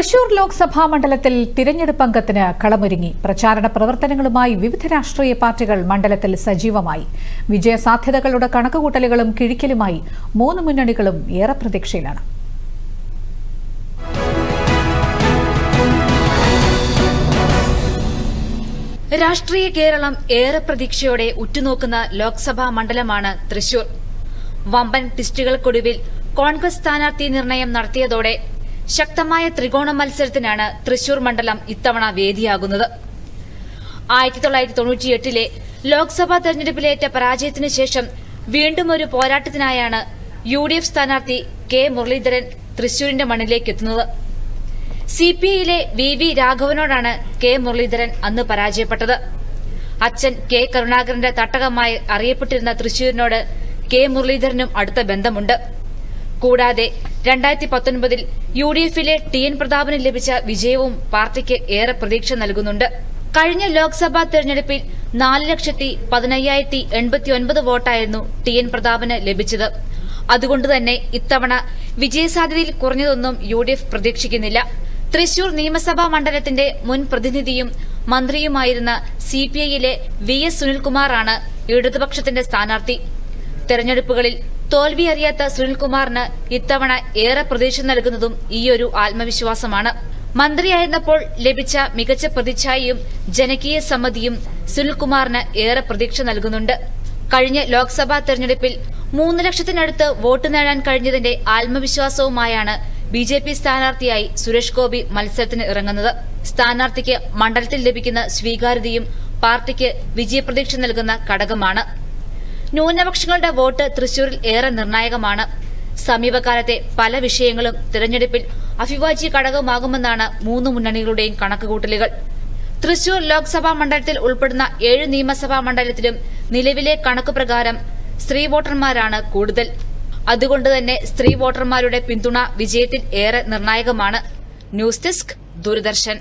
തൃശൂർ ലോക്സഭാ മണ്ഡലത്തിൽ തിരഞ്ഞെടുപ്പ് അംഗത്തിന് കളമൊരുങ്ങി. പ്രചാരണ പ്രവർത്തനങ്ങളുമായി വിവിധ രാഷ്ട്രീയ പാർട്ടികൾ മണ്ഡലത്തിൽ സജീവമായി. വിജയസാധ്യതകളുടെ കണക്കുകൂട്ടലുകളും കിഴിക്കലുമായി മൂന്ന് മുന്നണികളും ഏറെ പ്രതീക്ഷയിലാണ്. രാഷ്ട്രീയ കേരളം ഏറെ പ്രതീക്ഷയോടെ ഉറ്റുനോക്കുന്ന ലോക്സഭാ മണ്ഡലമാണ് തൃശൂർ. വമ്പൻ ടിസ്റ്റുകൾക്കൊടുവിൽ കോൺഗ്രസ് സ്ഥാനാർത്ഥി നിർണയം നടത്തിയതോടെ ശക്തമായ ത്രികോണ മത്സരത്തിനാണ് തൃശൂർ മണ്ഡലം ഇത്തവണ വേദിയാകുന്നത്. ആയിരത്തി തൊള്ളായിരത്തി തൊണ്ണൂറ്റിയെട്ടിലെ ലോക്സഭാ തെരഞ്ഞെടുപ്പിലേറ്റ പരാജയത്തിനു ശേഷം വീണ്ടും ഒരു പോരാട്ടത്തിനായാണ് യു ഡി എഫ് സ്ഥാനാർത്ഥി കെ മുരളീധരൻ തൃശൂരിന്റെ മണ്ണിലേക്ക് എത്തുന്നത് സി പി ഐയിലെ വി വി രാഘവനോടാണ് കെ മുരളീധരൻ അന്ന് പരാജയപ്പെട്ടത്. അച്ഛൻ കെ കരുണാകരന്റെ തട്ടകമായി അറിയപ്പെട്ടിരുന്ന തൃശൂരിനോട് കെ മുരളീധരനും അടുത്ത ബന്ധമുണ്ട്. കൂടാതെ രണ്ടായിരത്തി പത്തൊൻപതിൽ യു ഡി എഫിലെ ടി എൻ പ്രതാപന് ലഭിച്ച വിജയവും പാർട്ടിക്ക് ഏറെ പ്രതീക്ഷ നൽകുന്നുണ്ട്. കഴിഞ്ഞ ലോക്സഭാ തെരഞ്ഞെടുപ്പിൽ നാല് ലക്ഷത്തി പതിനയ്യായിരത്തി എൺപത്തി ഒൻപത് വോട്ടായിരുന്നു ടി എൻ പ്രതാപന് ലഭിച്ചത്. അതുകൊണ്ടുതന്നെ ഇത്തവണ വിജയസാധ്യതയിൽ കുറഞ്ഞതൊന്നും യു ഡി എഫ് പ്രതീക്ഷിക്കുന്നില്ല. തൃശൂർ നിയമസഭാ മണ്ഡലത്തിന്റെ മുൻ പ്രതിനിധിയും മന്ത്രിയുമായിരുന്ന സി പി ഐയിലെ വി എസ് സുനിൽകുമാറാണ് ഇടതുപക്ഷത്തിന്റെ സ്ഥാനാർത്ഥി. തെരഞ്ഞെടുപ്പുകളിൽ തോൽവി അറിയാത്ത സുനിൽകുമാറിന് ഇത്തവണ ഏറെ പ്രതീക്ഷ നൽകുന്നതും ഈയൊരു ആത്മവിശ്വാസമാണ്. മന്ത്രിയായിരുന്നപ്പോൾ ലഭിച്ച മികച്ച പ്രതിച്ഛായയും ജനകീയ സമ്മതിയും സുനിൽകുമാറിന് ഏറെ പ്രതീക്ഷ നൽകുന്നുണ്ട്. കഴിഞ്ഞ ലോക്സഭാ തെരഞ്ഞെടുപ്പിൽ മൂന്ന് ലക്ഷത്തിനടുത്ത് വോട്ട് നേടാൻ കഴിഞ്ഞതിന്റെ ആത്മവിശ്വാസവുമായാണ് ബി ജെ പി സ്ഥാനാർത്ഥിയായി സുരേഷ് ഗോപി മത്സരത്തിന് ഇറങ്ങുന്നത്. സ്ഥാനാർത്ഥിക്ക് മണ്ഡലത്തിൽ ലഭിക്കുന്ന സ്വീകാര്യതയും പാർട്ടിക്ക് വിജയപ്രതീക്ഷ നൽകുന്ന ഘടകമാണ്. ന്യൂനപക്ഷങ്ങളുടെ വോട്ട് തൃശൂരിൽ ഏറെ നിർണായകമാണ്. സമീപകാലത്തെ പല വിഷയങ്ങളും തിരഞ്ഞെടുപ്പിൽ അഭിവാജ്യ ഘടകമാകുമെന്നാണ് മൂന്ന് മുന്നണികളുടെയും കണക്കുകൂട്ടലുകൾ. തൃശൂർ ലോക്സഭാ മണ്ഡലത്തിൽ ഉൾപ്പെടുന്ന ഏഴ് നിയമസഭാ മണ്ഡലത്തിലും നിലവിലെ കണക്ക് പ്രകാരം സ്ത്രീ വോട്ടർമാരാണ് കൂടുതൽ. അതുകൊണ്ട് തന്നെ സ്ത്രീ വോട്ടർമാരുടെ പിന്തുണ വിജയത്തിൽ ഏറെ നിർണായകമാണ്. News desk Doordarshan.